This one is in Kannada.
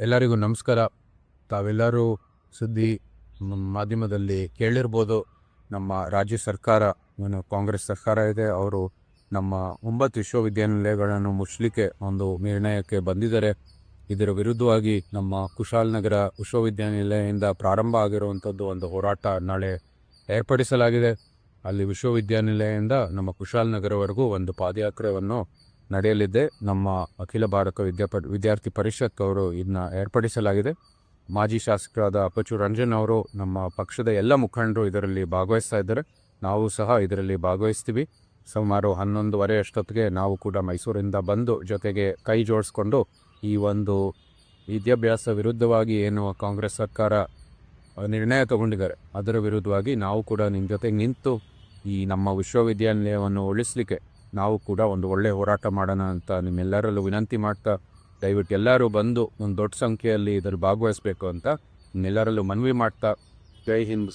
ಎಲ್ಲರಿಗೂ ನಮಸ್ಕಾರ. ತಾವೆಲ್ಲರೂ ಸುದ್ದಿ ಮಾಧ್ಯಮದಲ್ಲಿ ಕೇಳಿರ್ಬೋದು. ನಮ್ಮ ರಾಜ್ಯ ಸರ್ಕಾರ, ಏನು ಕಾಂಗ್ರೆಸ್ ಸರ್ಕಾರ ಇದೆ, ಅವರು ನಮ್ಮ ಒಂಬತ್ತು ವಿಶ್ವವಿದ್ಯಾನಿಲಯಗಳನ್ನು ಮುಚ್ಚಲಿಕ್ಕೆ ಒಂದು ನಿರ್ಣಯಕ್ಕೆ ಬಂದಿದ್ದಾರೆ. ಇದರ ವಿರುದ್ಧವಾಗಿ ನಮ್ಮ ಕುಶಾಲನಗರ ವಿಶ್ವವಿದ್ಯಾನಿಲಯದಿಂದ ಪ್ರಾರಂಭ ಆಗಿರುವಂಥದ್ದು ಒಂದು ಹೋರಾಟ ನಾಳೆ ಏರ್ಪಡಿಸಲಾಗಿದೆ. ಅಲ್ಲಿ ವಿಶ್ವವಿದ್ಯಾನಿಲಯದಿಂದ ನಮ್ಮ ಕುಶಾಲನಗರವರೆಗೂ ಒಂದು ಪಾದಯಾತ್ರೆಯನ್ನು ನಡೆಯಲಿದೆ. ನಮ್ಮ ಅಖಿಲ ಭಾರತ ವಿದ್ಯಾಪ ವಿದ್ಯಾರ್ಥಿ ಪರಿಷತ್ ಅವರು ಇದನ್ನ ಏರ್ಪಡಿಸಲಾಗಿದೆ. ಮಾಜಿ ಶಾಸಕರಾದ ಅಪಚು ರಂಜನ್ ಅವರು ನಮ್ಮ ಪಕ್ಷದ ಎಲ್ಲ ಮುಖಂಡರು ಇದರಲ್ಲಿ ಭಾಗವಹಿಸ್ತಾ ಇದ್ದಾರೆ. ನಾವು ಸಹ ಇದರಲ್ಲಿ ಭಾಗವಹಿಸ್ತೀವಿ. ಸುಮಾರು ಹನ್ನೊಂದುವರೆ ಅಷ್ಟೊತ್ತಿಗೆ ನಾವು ಕೂಡ ಮೈಸೂರಿಂದ ಬಂದು ಜೊತೆಗೆ ಕೈ ಜೋಡಿಸ್ಕೊಂಡು ಈ ಒಂದು ವಿದ್ಯಾಭ್ಯಾಸ ವಿರುದ್ಧವಾಗಿ ಏನು ಕಾಂಗ್ರೆಸ್ ಸರ್ಕಾರ ನಿರ್ಣಯ ತಗೊಂಡಿದ್ದಾರೆ, ಅದರ ವಿರುದ್ಧವಾಗಿ ನಾವು ಕೂಡ ನಿಮ್ಮ ಜೊತೆಗೆ ನಿಂತು ಈ ನಮ್ಮ ವಿಶ್ವವಿದ್ಯಾನಿಲಯವನ್ನು ಉಳಿಸ್ಲಿಕ್ಕೆ ನಾವು ಕೂಡ ಒಂದು ಒಳ್ಳೆಯ ಹೋರಾಟ ಮಾಡೋಣ ಅಂತ ನಿಮ್ಮೆಲ್ಲರಲ್ಲೂ ವಿನಂತಿ ಮಾಡ್ತಾ ದಯವಿಟ್ಟು ಎಲ್ಲರೂ ಬಂದು ಒಂದು ದೊಡ್ಡ ಸಂಖ್ಯೆಯಲ್ಲಿ ಇದರಲ್ಲಿ ಭಾಗವಹಿಸಬೇಕು ಅಂತ ನಿಮ್ಮೆಲ್ಲರಲ್ಲೂ ಮನವಿ ಮಾಡ್ತಾ. ಜೈ ಹಿಂದ್